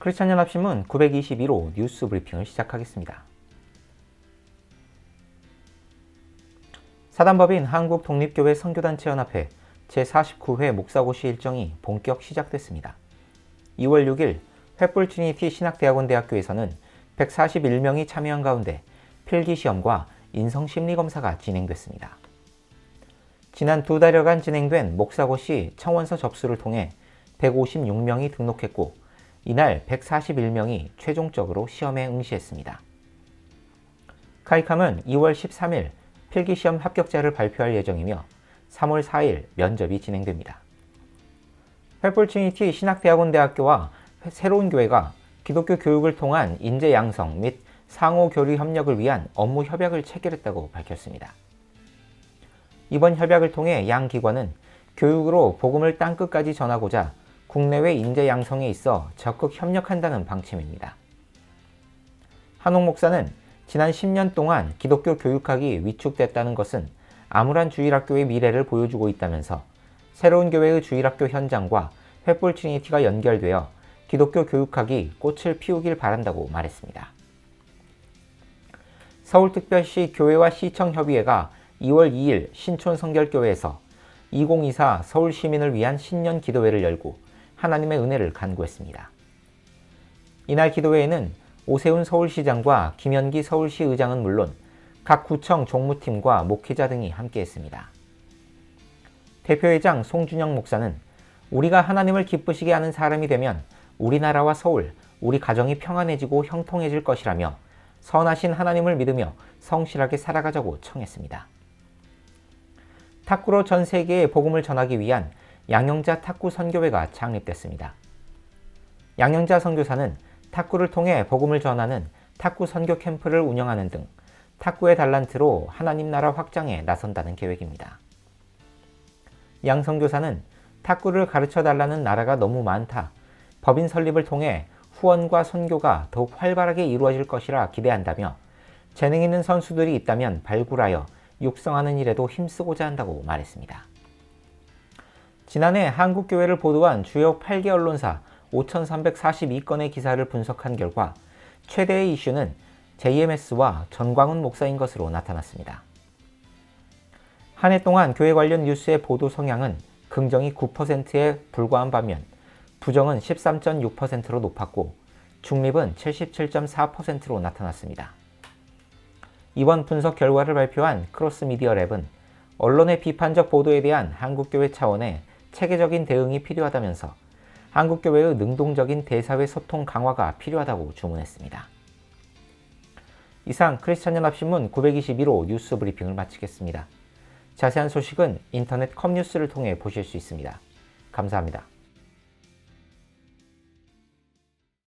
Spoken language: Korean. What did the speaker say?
크리스찬 연합신문 921호 뉴스 브리핑을 시작하겠습니다. 사단법인 한국독립교회 선교단체연합회 제49회 목사고시 일정이 본격 시작됐습니다. 2월 6일 횃불 트리니티 신학대학원 대학교에서는 141명이 참여한 가운데 필기시험과 인성심리검사가 진행됐습니다. 지난 두 달여간 진행된 목사고시 청원서 접수를 통해 156명이 등록했고 이날 141명이 최종적으로 시험에 응시했습니다. 카이캄은 2월 13일 필기시험 합격자를 발표할 예정이며 3월 4일 면접이 진행됩니다. 트리니티 신학대학원대학교와 새로운 교회가 기독교 교육을 통한 인재 양성 및 상호 교류 협력을 위한 업무 협약을 체결했다고 밝혔습니다. 이번 협약을 통해 양 기관은 교육으로 복음을 땅끝까지 전하고자 국내외 인재 양성에 있어 적극 협력한다는 방침입니다. 한옥 목사는 지난 10년 동안 기독교 교육학이 위축됐다는 것은 암울한 주일학교의 미래를 보여주고 있다면서 새로운 교회의 주일학교 현장과 횃불 트리니티가 연결되어 기독교 교육학이 꽃을 피우길 바란다고 말했습니다. 서울특별시 교회와 시청협의회가 2월 2일 신촌 성결교회에서 2024 서울 시민을 위한 신년 기도회를 열고 하나님의 은혜를 간구했습니다. 이날 기도회에는 오세훈 서울시장과 김현기 서울시 의장은 물론 각 구청 종무팀과 목회자 등이 함께했습니다. 대표회장 송준영 목사는 우리가 하나님을 기쁘시게 하는 사람이 되면 우리나라와 서울, 우리 가정이 평안해지고 형통해질 것이라며 선하신 하나님을 믿으며 성실하게 살아가자고 청했습니다. 탁구로 전 세계에 복음을 전하기 위한 양영자 탁구 선교회가 창립됐습니다. 양영자 선교사는 탁구를 통해 복음을 전하는 탁구 선교 캠프를 운영하는 등 탁구의 달란트로 하나님 나라 확장에 나선다는 계획입니다. 양 선교사는 탁구를 가르쳐 달라는 나라가 너무 많다. 법인 설립을 통해 후원과 선교가 더욱 활발하게 이루어질 것이라 기대한다며 재능 있는 선수들이 있다면 발굴하여 육성하는 일에도 힘쓰고자 한다고 말했습니다. 지난해 한국교회를 보도한 주요 8개 언론사 5,342건의 기사를 분석한 결과 최대의 이슈는 JMS와 전광훈 목사인 것으로 나타났습니다. 한 해 동안 교회 관련 뉴스의 보도 성향은 긍정이 9%에 불과한 반면 부정은 13.6%로 높았고 중립은 77.4%로 나타났습니다. 이번 분석 결과를 발표한 크로스미디어 랩은 언론의 비판적 보도에 대한 한국교회 차원의 체계적인 대응이 필요하다면서 한국교회의 능동적인 대사회 소통 강화가 필요하다고 주문했습니다. 이상 크리스찬연합신문 921호 뉴스 브리핑을 마치겠습니다. 자세한 소식은 인터넷 컴뉴스를 통해 보실 수 있습니다. 감사합니다.